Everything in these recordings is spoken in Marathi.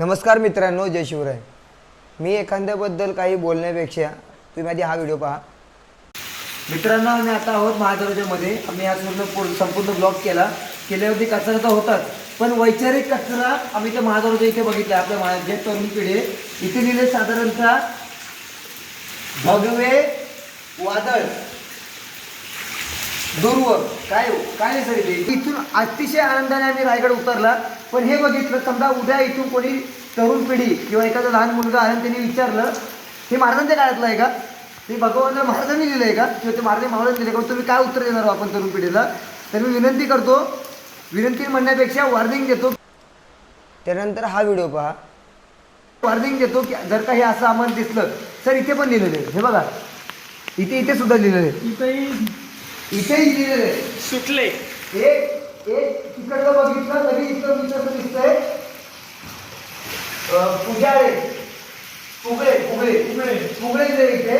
नमस्कार मित्रांनो जय शिवराय. मी एखाद्याबद्दल काही बोलण्यापेक्षा तुम्ही आधी हा व्हिडिओ पहा. मित्रांनो आम्ही आता आहोत महादरोजामध्ये आम्ही आज पूर्ण संपूर्ण ब्लॉक केला. केल्यावरती कचरा तर होताच पण वैचारिक कचरा आम्ही त्या महादरवाजा इथे बघितला. आपल्या महा जे तरुण पिढी इथे लिहिले साधारणतः भगवे वादळ दुर्व काय हो? काय नाही सर इथे. इथून अतिशय आनंदाने आम्ही रायगड उतरला पण हे बघितलं समजा उद्या इथून कोणी तरुण पिढी किंवा एखादा लहान मुलगा आहे आणि त्यांनी विचारलं हे महाराजांच्या काळातलं आहे का? ते भगवान महाराजांनी लिहिलं आहे का? किंवा ते महाराज महाराजांनी लिहिलं का? तुम्ही काय उत्तर देणार हो आपण तरुण पिढीला? तर मी विनंती करतो विनंती म्हणण्यापेक्षा वॉर्निंग देतो. त्यानंतर हा व्हिडिओ पहा. वॉर्निंग देतो की जर का हे असं आम्हाला दिसलं तर इथे पण लिहिलेलं आहे. हे बघा. इथे इथे सुद्धा लिहिलेलं आहे. लिहिलेलं आहे सुटले. एक एक तिकडलं बघितलं तरी इथं विचारलं दिसतंय. पुजारे. फुगळे फुगळे फुगळे. फुगळे जे इथे.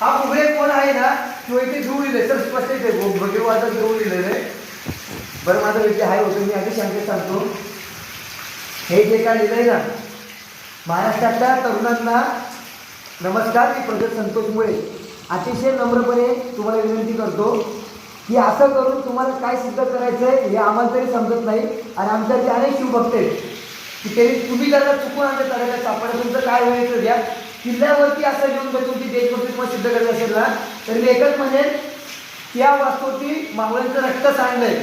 हा फुगळे कोण आहे ना तो इथे ध्रुव लिहिले सर स्पष्ट इथे. भगीरवादा ध्रुव लिहिलेलं आहे बरं माझं विषय आहे होतं. मी आधी सांगते सांगतो. हे जे काय लिहिलंय ना महाराष्ट्रातल्या तरुणांना नमस्कार मी प्रगत संतोष मुळे अतिशय नम्रपणे तुम्हाला विनंती करतो की असं करून तुम्हाला काय सिद्ध करायचं आहे हे आम्हाला तरी समजत नाही. आणि आमच्या जे अनेक शिवभक्त आहेत की तरी तुम्ही जर चुकून आमच्या तळ्याला सापडा तुमचं काय व्हायचं द्या. किल्ल्यावरती असं घेऊन जर तुमची देशभक्ती तुम्हाला सिद्ध करायचं असेल ना तर मी एकच म्हणेन की या मावळ्यांचं रक्त सांडलंय.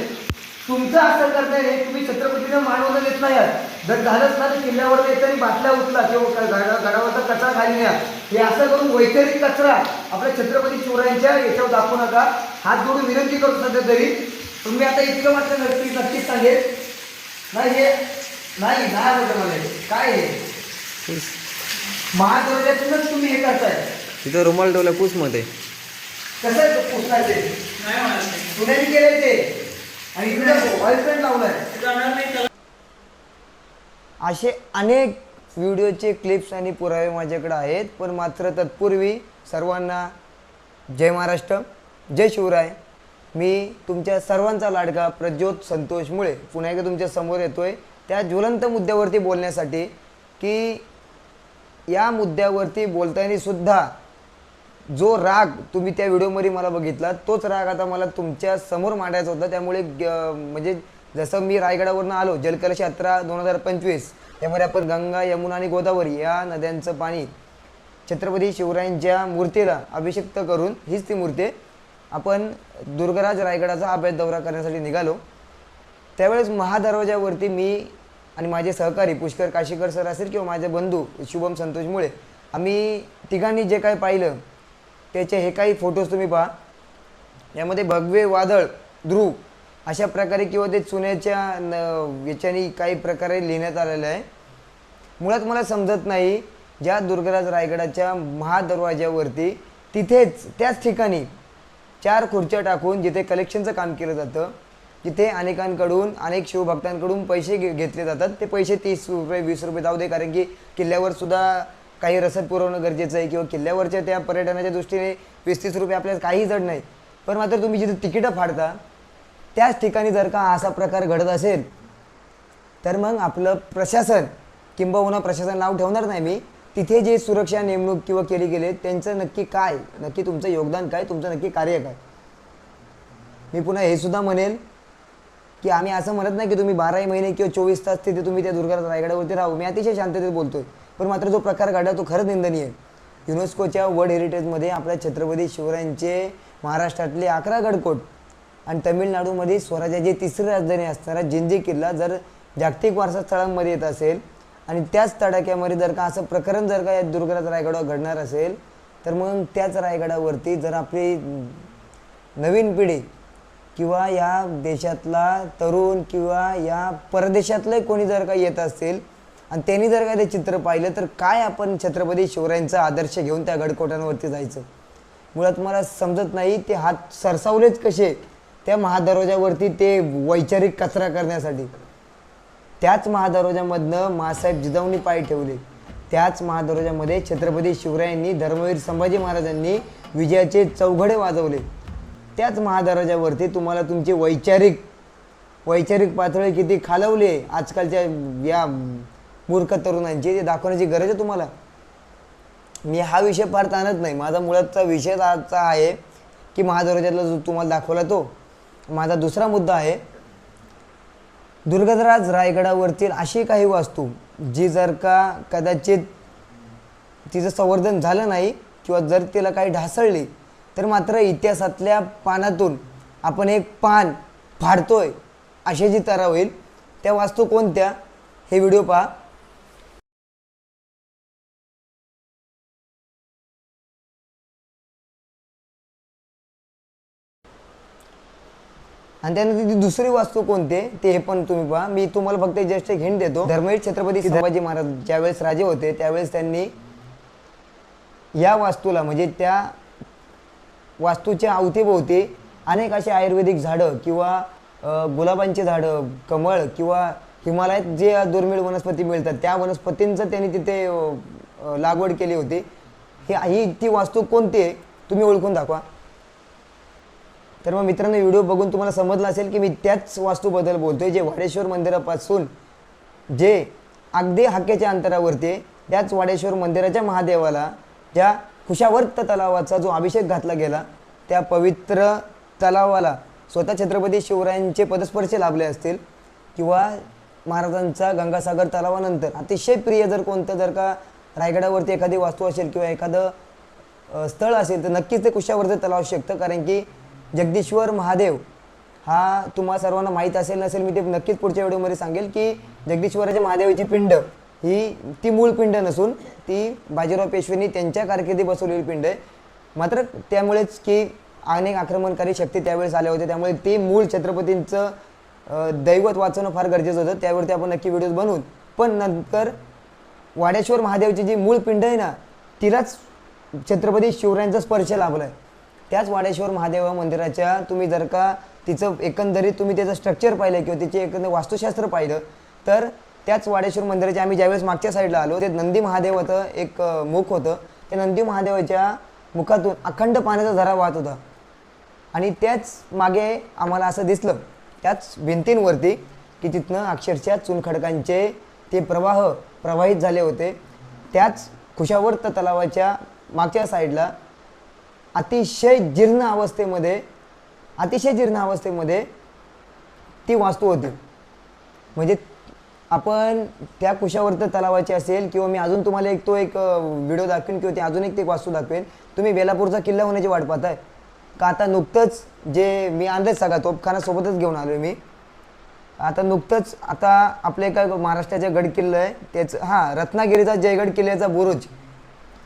तुमचं असं करणं हे तुम्ही छत्रपतीनं मानवलं देत नाही आहात. जर झालंच ना तर किल्ल्यावर येताना बाटल्या उचला किंवा गडा गडावरचा कचरा खाली न्या. हे असं करून वैचारिक कचरा आपल्या छत्रपती शिवरायांच्या याच्यावर दाखवू नका. हात जोडून विनंती करतो सध्या तरी. पण मी आता इतकं मात्र नक्की नक्कीच सांगेन. नाही हे नाही नाही आवडलं मला. काय हे? महादर्जातूनच तुम्ही हे करताय. तिथं रुमाल ठेवला मध्ये कसं आहे ते पुसण्याचे? नाही म्हणाल ते. पुण्याने केले ते. आणि इकडे ऑइलपेंट लावलाय. असे अनेक व्हिडिओचे क्लिप्स आणि पुरावे माझ्याकडे आहेत पण मात्र तत्पूर्वी सर्वांना जय महाराष्ट्र जय शिवराय. मी तुमच्या सर्वांचा लाडका प्रज्योत संतोष मुळे पुन्हा एकदा तुमच्यासमोर येतोय. त्या ज्वलंत मुद्द्यावरती बोलण्यासाठी की या मुद्द्यावरती बोलताना सुद्धा जो राग तुम्ही त्या व्हिडिओमध्ये मला बघितला तोच राग आता मला तुमच्यासमोर मांडायचा होता. त्यामुळे ग- म्हणजे जसं मी रायगडावरनं आलो जलकलश यात्रा दोन हजार पंचवीस त्यामध्ये आपण गंगा यमुना आणि गोदावरी या नद्यांचं पाणी छत्रपती शिवरायांच्या मूर्तीला अभिषिक्त करून हीच ती मूर्ती आपण दुर्गराज रायगडाचा अभ्यास दौरा करण्यासाठी निघालो. त्यावेळेस महादरवाज्यावरती मी आणि माझे सहकारी पुष्कर काशीकर सर असेल किंवा माझे बंधू शुभम संतोष मुळे आम्ही तिघांनी जे काय पाहिलं त्याचे हे काही फोटोज तुम्ही पहा. यामध्ये भगवे वादळ ध्रुव अशा प्रकारे किंवा ते चुन्याच्या न- याच्याने काही प्रकारे लिहिण्यात आलेलं आहे. मुळात मला समजत नाही ज्या दुर्गराज रायगडाच्या महादरवाज्यावरती तिथेच त्याच ठिकाणी चार खुर्च्या टाकून जिथे कलेक्शनचं काम केलं जातं जिथे अनेकांकडून अनेक शिवभक्तांकडून पैसे घे घेतले जातात. ते पैसे तीस रुपये वीस रुपये जाऊ दे कारण की किल्ल्यावर सुद्धा काही रसद पुरवणं गरजेचं आहे किंवा किल्ल्यावरच्या त्या पर्यटनाच्या दृष्टीने वीस तीस रुपये आपल्याला काही जड नाही. पण मात्र तुम्ही जिथे तिकीटं फाडता त्याच ठिकाणी जर का असा प्रकार घडत असेल तर मग आपलं प्रशासन किंबहुना प्रशासन नाव ठेवणार नाही मी. तिथे जे सुरक्षा नेमणूक किंवा केली गेले त्यांचं नक्की काय? नक्की तुमचं योगदान काय? तुमचं नक्की कार्य काय? मी पुन्हा हे सुद्धा म्हणेल की आम्ही असं म्हणत नाही की तुम्ही बाराही महिने किंवा चोवीस तास तिथे तुम्ही त्या दुर्गात रायगडावरती राहू. मी अतिशय शांततेत बोलतोय. पण मात्र जो प्रकार घडला तो खरंच निंदनीय आहे. युनेस्कोच्या वर्ल्ड हेरिटेजमध्ये आपल्या छत्रपती शिवरायांचे महाराष्ट्रातले अकरा गडकोट आणि तमिळनाडूमध्ये स्वराज्याची तिसरी राजधानी असणारा जिंजी किल्ला जर जागतिक वारसा स्थळांमध्ये येत असेल आणि त्याच तडाख्यामध्ये जर का असं प्रकरण जर का या दुर्गात रायगडावर घडणार असेल तर मग त्याच रायगडावरती जर आपली नवीन पिढी किंवा या देशातला तरुण किंवा या परदेशातले कोणी जर का येत असतील आणि त्यांनी जर का ते चित्र पाहिलं तर काय आपण छत्रपती शिवरायांचा आदर्श घेऊन त्या गडकोटांवरती जायचं? मुळात मला समजत नाही ते हात सरसावलेच कसे त्या महादरोजावरती ते वैचारिक कचरा करण्यासाठी. त्याच महादरोजामधनं मासाहेब जिजाऊंनी पाय ठेवले. त्याच महादरोजामध्ये छत्रपती शिवरायांनी धर्मवीर संभाजी महाराजांनी विजयाचे चौघडे वाजवले. त्याच महादरवाजावरती तुम्हाला तुमची वैचारिक वैचारिक पातळी किती खालवली आजकालच्या या मूर्ख तरुणांची ते दाखवण्याची गरज आहे तुम्हाला. मी हा विषय फार ताणत नाही. माझा मुळातचा विषय आजचा आहे की महादौर्यातला जो तुम्हाला दाखवला तो. माझा दुसरा मुद्दा आहे दुर्गधराज रायगडावरतील अशी काही वास्तू जी जर का कदाचित तिचं संवर्धन झालं नाही किंवा जर तिला काही ढासळली तर मात्र इतिहासातल्या पानातून आपण एक पान फाडतोय अशी जी तरा होईल त्या वास्तू कोणत्या? हे व्हिडिओ पहा. आणि त्यानंतर ती दुसरी वास्तू कोणते ते हे पण तुम्ही पहा. मी तुम्हाला फक्त जस्ट एक हिंट देतो. धर्मवीर छत्रपती संभाजी महाराज ज्यावेळेस राजे होते त्यावेळेस त्यांनी या वास्तूला म्हणजे त्या वास्तूच्या अवतीभोवती अनेक असे आयुर्वेदिक झाडं किंवा गुलाबांचे गुलाबांची झाडं कमळ किंवा हिमालयात जे दुर्मिळ वनस्पती मिळतात त्या वनस्पतींचं त्यांनी तिथे लागवड केली होती. ही ती वास्तू कोणती आहे? तुम्ही ओळखून दाखवा. तर मग मित्रांनो व्हिडिओ बघून तुम्हाला समजलं असेल की मी त्याच वास्तूबद्दल बोलतोय जे वाडेश्वर मंदिरापासून जे अगदी हाकेच्या अंतरावरती त्याच वाडेश्वर मंदिराच्या महादेवाला ज्या कुशावर्त तलावाचा जो अभिषेक घातला गेला त्या पवित्र तलावाला स्वतः छत्रपती शिवरायांचे पदस्पर्श लाभले असतील किंवा महाराजांचा गंगासागर तलावानंतर. अतिशय प्रिय जर कोणतं जर का रायगडावरती एखादी वास्तू असेल किंवा एखादं स्थळ असेल तर नक्कीच ते कुशावर्त तलाव शकतं कारण की जगदीश्वर महादेव हा तुम्हा सर्वांना माहीत असेल नसेल मी ते नक्कीच पुढच्या व्हिडिओमध्ये सांगेल की जगदीश्वराच्या महादेवाची पिंड ही ती मूळ पिंड नसून ती बाजीराव पेशवेंनी त्यांच्या कारकिर्दी बसवलेली पिंड आहे. मात्र त्यामुळेच की अनेक आक्रमणकारी शक्ती त्यावेळेस आल्या होत्या. त्यामुळे ते मूळ छत्रपतींचं दैवत वाचवणं फार गरजेचं होतं. त्यावरती आपण नक्की व्हिडिओज बनवून पण नंतर वाडेश्वर महादेवची जी मूळ पिंड आहे ना तिलाच छत्रपती शिवरायांचा स्पर्श लाभला आहे त्याच वाडेश्वर महादेव मंदिराच्या तुम्ही जर का तिचं एकंदरीत तुम्ही त्याचं स्ट्रक्चर पाहिलं किंवा तिचे एकंदर वास्तुशास्त्र पाहिलं तर त्याच वाडेश्वर मंदिराच्या आम्ही ज्यावेळेस मागच्या साईडला आलो ते नंदी महादेवाचं एक मुख होतं. त्या नंदी महादेवाच्या मुखातून अखंड पाण्याचा झरा वाहत होता. आणि त्याच मागे आम्हाला असं दिसलं त्याच भिंतींवरती की तिथनं अक्षरशः चुनखडकांचे ते प्रवाह प्रवाहित झाले होते. त्याच खुशावर्त तलावाच्या मागच्या साईडला अतिशय जीर्ण अवस्थेमध्ये अतिशय जीर्ण अवस्थेमध्ये ती वास्तू होती. म्हणजे आपण त्या कुशावर्त तलावाची असेल किंवा मी अजून तुम्हाला एक तो एक व्हिडिओ दाखवेन किंवा ते अजून एक ते वास्तू दाखवेन. तुम्ही बेलापूरचा किल्ला होण्याची वाट पाहताय. का आता नुकतंच जे मी आणलेच सगळा तोपखानासोबतच घेऊन आलो मी. आता नुकतंच आता आपल्या एका महाराष्ट्राचा गड किल्ला आहे त्याचं हां रत्नागिरीचा जयगड किल्ल्याचा बुरुज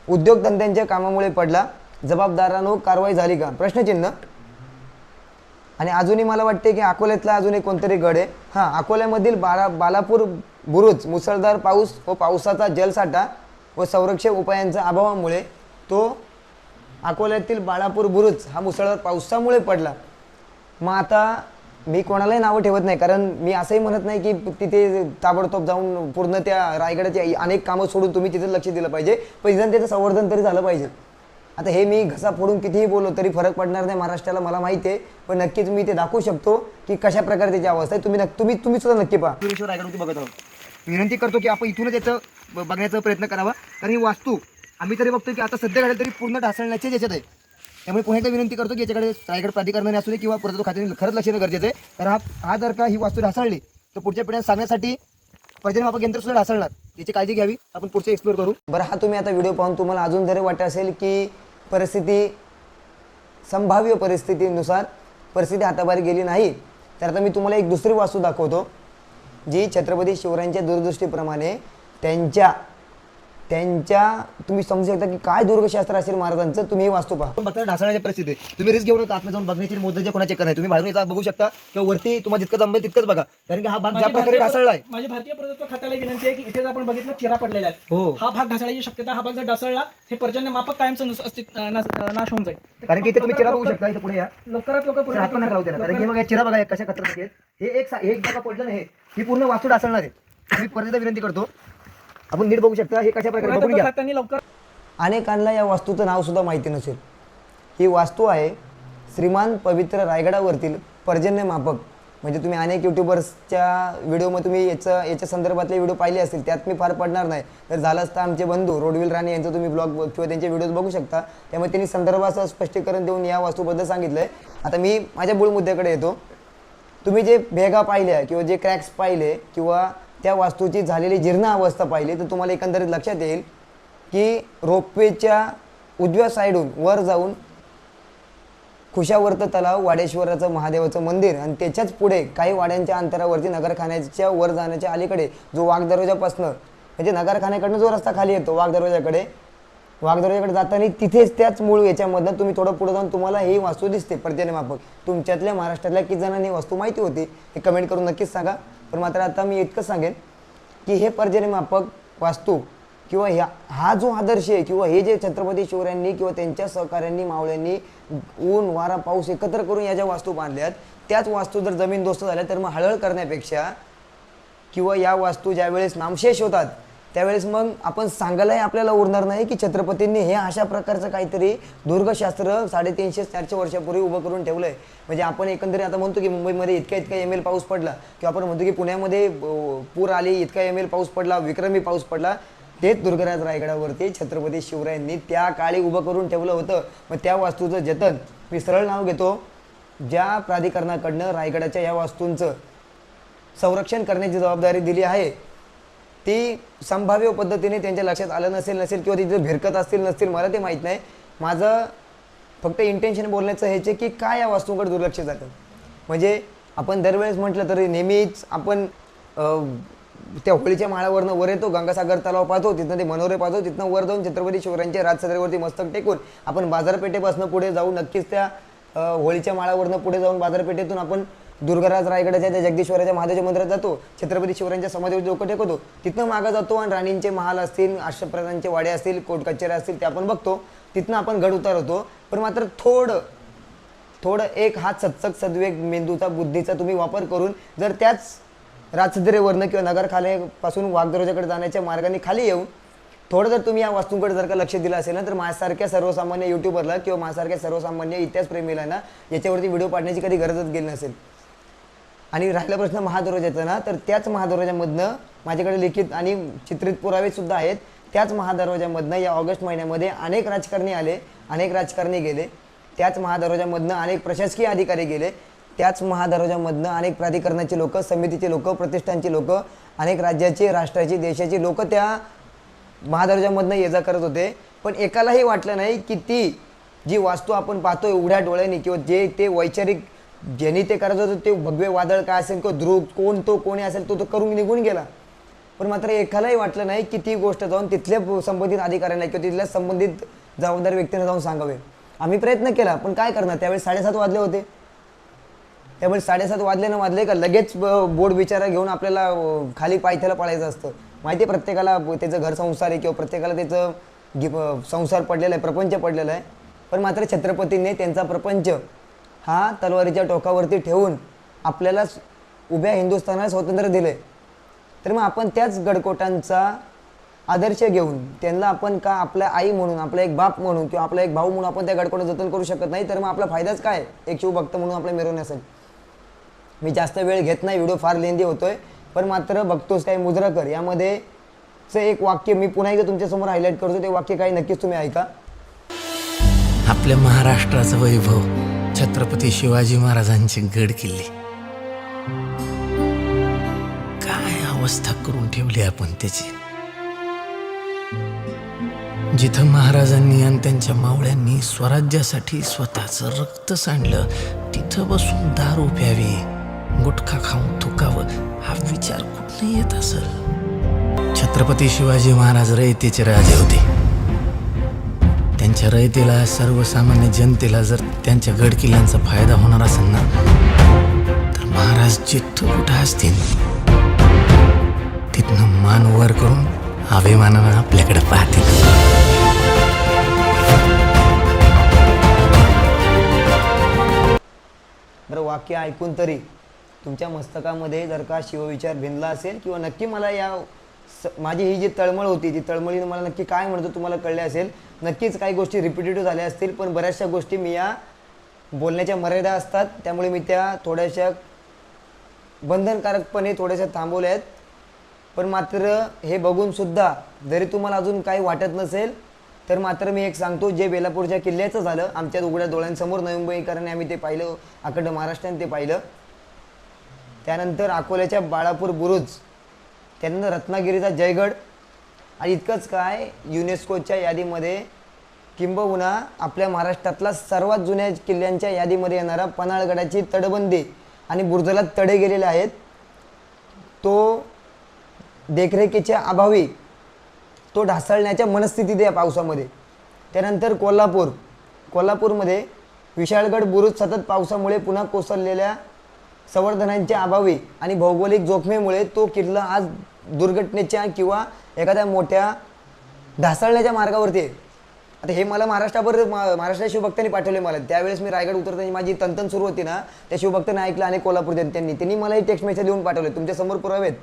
उद्योगधंद्यांच्या कामामुळे पडला. जबाबदारांवर कारवाई झाली का? प्रश्नचिन्ह. आणि अजूनही मला वाटते की अकोल्यातला अजून एक कोणतरी गड आहे. हां अकोल्यामधील बाला बालापूर बुरुज मुसळधार पाऊस व पावसाचा जलसाठा व संरक्षक उपायांच्या अभावामुळे तो अकोल्यातील बाळापूर बुरुज हा मुसळधार पावसामुळे पडला. मग आता मी कोणालाही नावं ठेवत नाही कारण मी असंही म्हणत नाही की तिथे ताबडतोब जाऊन पूर्ण त्या रायगडाची अनेक कामं सोडून तुम्ही तिथे लक्ष दिलं पाहिजे. पण त्याचं संवर्धन तरी झालं पाहिजे. आता हे मी घसा फोडून कितीही बोललो तरी फरक पडणार नाही महाराष्ट्राला मला माहिती आहे. पण नक्कीच मी ते दाखवू शकतो की कशा प्रकारे त्याची अवस्था आहे. तुम्ही तुम्ही तुम्ही सुद्धा नक्की पहा. भुवनेश्वर रायगडवरती बघत आहोत विनंती करतो की आपण इथूनच याचं बघण्याचा प्रयत्न करावा. कारण ही वास्तू आम्ही तरी बघतो की आता सध्या घडलं तरी पूर्ण ढासळण्याचे याच्यात आहे. त्यामुळे पुन्हा एकदा विनंती करतो की याच्याकडे रायगड प्राधिकरणाने असू दे किंवा पुरातत्व खात्याने खरंच लक्ष देणं गरजेचं आहे. तर हा हा जर का ही वास्तू ढासळली तर पुढच्या पिढ्यांना सांगण्यासाठी पर्जन्य मापक यंत्र सुद्धा ढासळणार. याची काळजी घ्यावी. आपण पुढचे एक्सप्लोर करू. बरं हा तुम्ही आता व्हिडिओ पाहून तुम्हाला अजून जरी वाटत असेल की परिस्थिती संभाव्य परिस्थितीनुसार परिस्थिती हाताबाहेर गेली नाही तर आता मी तुम्हाला एक दुसरी वास्तू दाखवतो जी छत्रपती शिवरायांच्या दूरदृष्टीप्रमाणे त्यांच्या त्यांच्या तुम्ही समजू शकता की काय दुर्गशास्त्र असेल महाराजांचं तुम्ही ही वास्तू पहा बघता ढासळण्याची परिस्थिती आहे. तुम्ही रिस्क घेऊन आतमध्ये जाऊन बघण्याची मोजायची कोणाचे नाही. तुम्ही बाहेरून येता बघू शकता किंवा वरती तुम्हाला जितकं जमलं तितकंच बघा. कारण की हा भाग ज्या माझी प्रकारे भारतीय ढासळला आहे माझी भारतीय पुरातत्व खात्याला विनंती आहे की इथे जर आपण बघितलं चिरा पडलेला आहे. हो. हा भाग ढासळायची शक्यता हा भाग जर ढासळला हे पर्जन्य मापक कायमचं नस- अस्तित्व नाश होऊन जाईल. कारण की इथे तुम्ही चिरा बघू शकता इथे पुढे या. लवकरात लवकर तर हात पण नका लावू त्याला. कारण की मग या चिरा बघा कशा कचरा हे एक सा- एक जागा पडलं नाही. ही पूर्ण वास्तू ढासळणार आहे. मी परत एकदा विनंती करतो आपण नीट बघू शकता हे कशा प्रकारे बघून घ्या. लवकर अनेकांना या वास्तूचं नावसुद्धा माहिती नसेल. ही वास्तू आहे श्रीमान पवित्र रायगडावरतील पर्जन्य मापक म्हणजे तुम्ही अनेक यूट्यूबर्सच्या व्हिडिओमध्ये तुम्ही याचं याच्या संदर्भातले व्हिडिओ पाहिले असतील त्यात मी फार पडणार नाही. तर झालं असतं आमचे बंधू रोडविल राणे यांचं तुम्ही ब्लॉग किंवा त्यांचे व्हिडिओज बघू शकता. त्यामुळे त्यांनी संदर्भाचं स्पष्टीकरण देऊन या वास्तूबद्दल सांगितलं आहे आता मी माझ्या मूळ मुद्द्याकडे येतो. तुम्ही जे भेगा पाहिल्या किंवा जे क्रॅक्स पाहिले किंवा त्या वास्तूची झालेली जीर्ण अवस्था पाहिली तर तुम्हाला एकंदरीत लक्षात येईल की रोपवेच्या उजव्या साईडहून वर जाऊन खुशावर्त तलाव वाडेश्वराचं महादेवाचं मंदिर आणि त्याच्याच पुढे काही वाड्यांच्या अंतरावरती नगरखान्याच्या वर जाण्याच्या अलीकडे जो वाघदरवाजापासनं म्हणजे नगरखान्याकडनं जो रस्ता खाली येतो वाघ दरवाजाकडे वाघ जाताना तिथेच त्याच मूळ याच्यामधनं तुम्ही थोडं पुढे जाऊन तुम्हाला ही वास्तू दिसते पर्जन्यमापक तुमच्यातल्या महाराष्ट्रातल्या किती जणांनी वास्तू माहिती होती हे कमेंट करून नक्कीच सांगा. पण मात्र आता मी इतकं सांगेन की हे पर्जन्यमापक वास्तू किंवा ह्या हा जो आदर्श आहे किंवा हे जे छत्रपती शिवरायांनी किंवा त्यांच्या सहकाऱ्यांनी मावळ्यांनी ऊन वारा पाऊस एकत्र करून या ज्या वास्तू बांधल्यात त्याच वास्तू जर जमीन दोस्त झाल्या तर मग हळहळ करण्यापेक्षा किंवा या वास्तू ज्यावेळेस नामशेष होतात त्यावेळेस मग आपण सांगायलाही आपल्याला उरणार नाही की छत्रपतींनी हे अशा प्रकारचं काहीतरी दुर्गशास्त्र साडेतीनशे चारशे वर्षापूर्वी उभं करून ठेवलं आहे म्हणजे आपण एकंदरीत आता म्हणतो की मुंबईमध्ये इतका इतका एम एल पाऊस पडला किंवा आपण म्हणतो की पुण्यामध्ये पूर आली इतका एम एल पाऊस पडला विक्रमी पाऊस पडला तेच दुर्गराज रायगडावरती छत्रपती शिवरायांनी त्या काळी उभं करून ठेवलं होतं. मग त्या वास्तूचं जतन मी सरळ नाव घेतो. ज्या प्राधिकरणाकडनं रायगडाच्या या वास्तूंचं संरक्षण करण्याची जबाबदारी दिली आहे ती संभाव्य पद्धतीने त्यांच्या लक्षात आलं नसेल नसेल किंवा तिथे भिरकत असतील नसतील मला ते माहीत नाही. माझं फक्त इंटेन्शन बोलण्याचं ह्याचे की काय या वास्तूंकडे दुर्लक्ष जातं. म्हणजे आपण दरवेळेस म्हटलं तरी नेहमीच आपण त्या होळीच्या माळावरनं वर येतो गंगासागर तलाव पाहतो तिथनं ते मनोरे पाहतो तिथनं वर जाऊन छत्रपती शिवरायांच्या राजसदरेवरती मस्तक टेकून आपण बाजारपेठेपासून पुढे जाऊन नक्कीच त्या होळीच्या माळावरनं पुढे जाऊन बाजारपेठेतून आपण दुर्गराज रायगडाच्या त्या जगदीश्वराच्या महादेवच्या मंदिरात जातो. छत्रपती शिवरायांच्या समाधीवर डोकं टेकवतो तिथनं मागं जातो आणि राणींचे महाल असतील अष्टप्रधानचे वाडे असतील कोट कचेऱ्या असतील ते आपण बघतो. तिथनं आपण गड उतारवतो पण मात्र थोडं थोडं एक हात सत्सक सद्वेग मेंदूचा बुद्धीचा तुम्ही वापर करून जर त्याच राजसदरेवरनं किंवा नगरखाल्यापासून वाघदरोजाकडे जाण्याच्या मार्गाने खाली येऊन थोडं जर तुम्ही या वस्तूंकडे जर का लक्ष दिलं असेल ना तर माझ्यासारख्या सर्वसामान्य युट्यूबरला किंवा माझ्यासारख्या सर्वसामान्य इतिहासप्रेमीला ना याच्यावरती व्हिडिओ पाडण्याची कधी गरजच गेली नसेल. आणि राहिला प्रश्न महादरोजाचा ना तर त्याच महादरोजामधनं माझ्याकडे लिखित आणि चित्रित पुरावे सुद्धा आहेत. त्याच महादरोजामधनं या ऑगस्ट महिन्यामध्ये अनेक राजकारणी आले अनेक राजकारणी गेले. त्याच महादरोजामधनं अनेक प्रशासकीय अधिकारी गेले. त्याच महादरोजामधनं अनेक प्राधिकरणाचे लोक समितीचे लोक प्रतिष्ठानचे लोक अनेक राज्याचे राष्ट्राचे देशाचे लोक त्या महादरोजामधनं ये जा करत होते. पण एकालाही वाटलं नाही की ती जी वास्तू आपण पाहतो उघड्या डोळ्यांनी किंवा जे ते वैचारिक ज्यांनी ते करत होतं ते भगवे वादळ काय असेल किंवा ध्रुव कोण तो कोणी असेल तो तो करून निघून गेला. पण मात्र एकालाही वाटलं नाही की ती गोष्ट जाऊन तिथल्या संबंधित अधिकाऱ्यांना किंवा तिथल्या संबंधित जबाबदार व्यक्तींना जाऊन सांगावे. आम्ही प्रयत्न केला पण काय करणार? त्यावेळी साडेसात वाजले होते. त्यामुळे साडेसात वाजले ना वाजले का लगेच ब- बोर्ड विचारा घेऊन आपल्याला खाली पायथ्याला पळायचं असतं. माहिती आहे प्रत्येकाला त्याचं घर संसार आहे किंवा प्रत्येकाला त्याचं गि संसार पडलेला आहे प्रपंच पडलेला आहे. पण मात्र छत्रपतींनी त्यांचा प्रपंच हा तलवारीच्या टोकावरती ठेवून आपल्याला उभ्या हिंदुस्थानाला स्वातंत्र्य दिले तर मग आपण त्याच गडकोटांचा आदर्श घेऊन त्यांना आपण का आपल्या आई म्हणून आपला एक बाप म्हणून किंवा आपला एक भाऊ म्हणून आपण त्या गडकोटं जतन करू शकत नाही? तर मग आपला फायदाच काय? एक शिवभक्त म्हणून आपल्या मिरवण्यासाठी. मी जास्त वेळ घेत नाही व्हिडिओ फार लेंदी होतोय पण मात्र बघतोस काही मुजराकर? यामध्ये चं एक वाक्य मी पुन्हा एकदा तुमच्यासमोर हायलाईट करतो ते वाक्य काही नक्कीच तुम्ही ऐका. आपल्या महाराष्ट्राचं वैभव छत्रपती शिवाजी महाराजांचे गड किल्ले. काय अवस्था करून ठेवली आपण त्याची? जिथं महाराजांनी आणि त्यांच्या मावळ्यांनी स्वराज्यासाठी स्वतःचं रक्त सांडलं तिथं बसून दारू प्यावी गुटखा खाऊन थुकावं हा विचार कुठं येत असेल? छत्रपती शिवाजी महाराज रयतेचे राजे होते. त्यांच्या रयतेला सर्वसामान्य जनतेला जर त्यांच्या गड किल्ल्यांचा फायदा होणार असेल ना तर महाराज जिथं कुठं असतील तिथनं मान वर करून अभिमानानं आपल्याकडे पाहतील. बरं वाक्य ऐकून तरी तुमच्या मस्तकामध्ये जर का शिवविचार भिनला असेल किंवा नक्की मला या माझी ही जी तळमळ होती ती तळमळीनं मला नक्की काय म्हणतो तुम्हाला कळले असेल. नक्कीच काही गोष्टी रिपिटेटिव्ह झाल्या असतील पण बऱ्याचशा गोष्टी मी या बोलण्याच्या मर्यादा असतात. त्यामुळे मी त्या थोड्याशा बंधनकारकपणे थोड्याशा थांबवल्या आहेत. पण मात्र हे बघूनसुद्धा जरी तुम्हाला अजून काही वाटत नसेल तर मात्र मी एक सांगतो जे बेलापूरच्या किल्ल्याचं झालं आमच्या उघड्या डोळ्यांसमोर नवी मुंबईकरांनी आम्ही ते पाहिलं अखंड महाराष्ट्राने ते पाहिलं. त्यानंतर अकोल्याच्या बाळापूर बुरुज त्यानंतर रत्नागिरीचा जयगड आणि इतकंच काय युनेस्कोच्या यादीमध्ये किंबहुना आपल्या महाराष्ट्रातला सर्वात जुन्या किल्ल्यांच्या यादीमध्ये येणारा पन्हाळगडाची तटबंदी आणि बुर्जला तडे गेलेले आहेत. तो देखरेखीच्या अभावी तो ढासळण्याच्या मनस्थितीत या पावसामध्ये. त्यानंतर कोल्हापूर. कोल्हापूरमध्ये विशाळगड बुरुज सतत पावसामुळे पुन्हा कोसळलेल्या संवर्धनांच्या अभावी आणि भौगोलिक जोखमीमुळे तो किल्ला आज दुर्घटनेच्या किंवा एखाद्या मोठ्या ढासळण्याच्या मार्गावरती आहे. आता हे मला महाराष्ट्राभर मा- महाराष्ट्र शिवभक्तांनी पाठवले मला. त्यावेळेस मी रायगड उतरताना माझी तंतन सुरू होती ना त्या शिवभक्तांनी ऐकलं आणि कोल्हापूर त्यांनी त्यांनी मलाही टेक्स्ट मेसेज लिहून पाठवले तुमच्यासमोर पुरावेत पुरावे आहेत.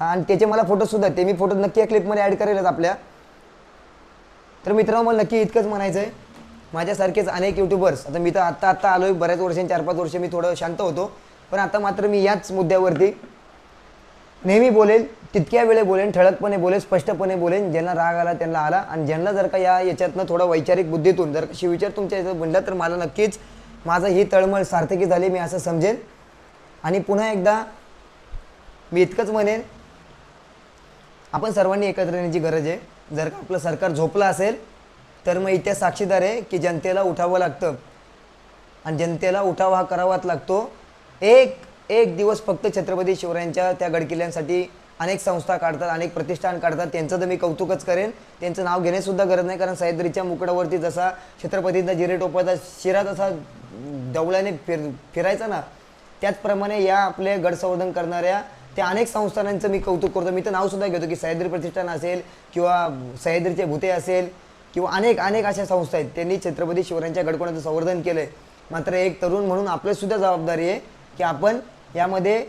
आणि त्याचे मला फोटोसुद्धा ते मी फोटो नक्की या क्लिपमध्ये ॲड करेलच आपल्या. तर मित्रांनो मला नक्की इतकंच म्हणायचं आहे माझ्यासारखेच अनेक यूट्यूबर्स आता मी तर आत्ता आत्ता आलो आहे बऱ्याच वर्षांनी चार पाच वर्ष मी थोडं शांत होतो. पण आता मात्र मी याच मुद्द्यावरती नेहमी बोलेल तितक्या वेळे बोलेन ठळकपणे बोलेन स्पष्टपणे बोलेन ज्यांना राग आला त्यांना आला. आणि ज्यांना जर का या याच्यातनं थोडा वैचारिक बुद्धीतून जर शिविचार तुमच्या याच्यात बनला तर मला नक्कीच माझं ही तळमळ सार्थकी झाली मी असं समजेन. आणि पुन्हा एकदा मी इतकंच म्हणेन आपण सर्वांनी एकत्र येण्याची गरज आहे. जर का आपलं सरकार झोपलं असेल तर मग इथे साक्षीदार आहे की जनतेला उठावं लागतं. आणि जनतेला उठाव हा करावाच लागतो. एक एक दिवस फक्त छत्रपती शिवरायांच्या त्या गडकिल्ल्यांसाठी अनेक संस्था काढतात अनेक प्रतिष्ठान काढतात. त्यांचं तर मी कौतुकच करेन. त्यांचं नाव घेण्यासुद्धा गरज नाही कारण सह्याद्रीच्या मुकडावरती जसा छत्रपतींचा जिरे टोपाचा शिरा तसा डवळ्याने फिर फिरायचा ना त्याचप्रमाणे या आपले गडसंवर्धन करणाऱ्या त्या अनेक संस्थानांचं मी कौतुक करतो. मी तर नावसुद्धा घेतो की सह्याद्री प्रतिष्ठान असेल किंवा सह्याद्रीचे भूते असेल किंवा अनेक अनेक अशा संस्था आहेत. त्यांनी छत्रपती शिवरायांच्या गडकोणाचं संवर्धन केलं आहे मात्र एक तरुण म्हणून आपलीसुद्धा जबाबदारी आहे की आपण यामध्ये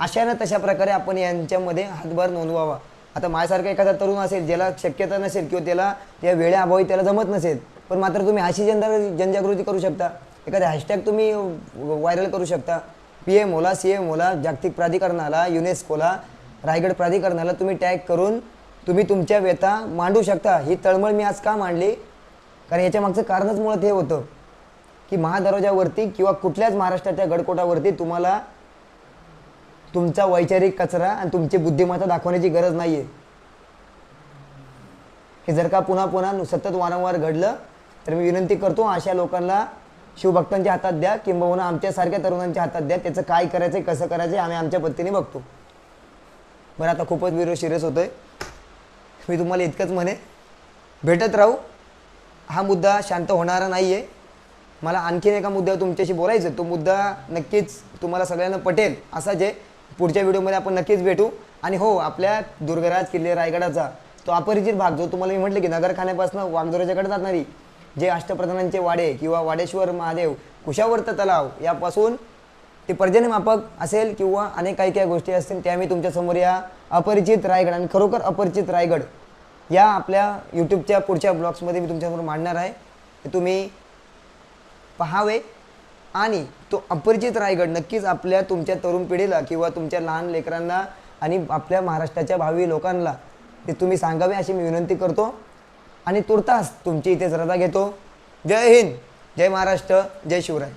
अशानं तशा प्रकारे आपण यांच्यामध्ये हातभार नोंदवावा. आता माझ्यासारखा एखादा तरुण असेल ज्याला शक्यता नसेल किंवा त्याला त्या वेळेअभावी त्याला जमत नसेल पण मात्र तुम्ही अशी जनता जनजागृती करू शकता. एखादा हॅशटॅग तुम्ही व्हायरल करू शकता. पी एम ओला सी एम ओला जागतिक प्राधिकरणाला युनेस्कोला रायगड प्राधिकरणाला तुम्ही टॅग करून तुम्ही तुमच्या व्यथा मांडू शकता. ही तळमळ मी आज का मांडली? कारण याच्या मागचं कारणच मुळात हे होतं. की महादरवाजावरती किंवा कुठल्याच महाराष्ट्राच्या गडकोटावरती तुम्हाला तुमचा वैचारिक कचरा आणि तुमची बुद्धिमत्ता दाखवण्याची गरज नाही आहे हे जर का पुन्हा पुन्हा सतत वारंवार घडलं तर मी विनंती करतो अशा लोकांना शिवभक्तांच्या हातात द्या किंबहुना आमच्यासारख्या तरुणांच्या हातात द्या त्याचं काय करायचं आहे कसं करायचं आहे आम्ही आमच्या पद्धतीने बघतो. बरं आता खूपच विरोध सिरियस होतोय. मी तुम्हाला इतकंच म्हणे भेटत राहू. हा मुद्दा शांत होणारा नाही आहे मला आणखीन एका मुद्द्यावर तुमच्याशी बोलायचं तो मुद्दा नक्कीच तुम्हाला सगळ्यांना पटेल. असा जे पुढच्या व्हिडिओमध्ये आपण नक्कीच भेटू. आणि हो आपल्या दुर्गराज किल्ले रायगडाचा तो अपरिचित भाग जो तुम्हाला मी म्हटलं की नगरखान्यापासून वागदोऱ्याच्याकडे जाणारी जे अष्टप्रधानांचे वाडे किंवा वाडेश्वर महादेव कुशावर्त तलाव यापासून ते पर्जन्यमापक असेल किंवा अनेक काही काही गोष्टी असतील त्या मी तुमच्यासमोर या अपरिचित रायगड आणि खरोखर अपरिचित रायगड या आपल्या यूट्यूबच्या पुढच्या ब्लॉग्समध्ये मी तुमच्यासमोर मांडणार आहे. तुम्ही पहावे आणि तो अपरिचित रायगड नक्कीच आपल्या तुमच्या तरुण पिढीला किंवा तुमच्या लहान लेकरांना आणि आपल्या महाराष्ट्राच्या भावी लोकांना ते तुम्ही सांगावे अशी मी विनंती करतो. आणि तुर्तास तुमची इथे रजा घेतो. जय हिंद जय महाराष्ट्र जय शिवराय.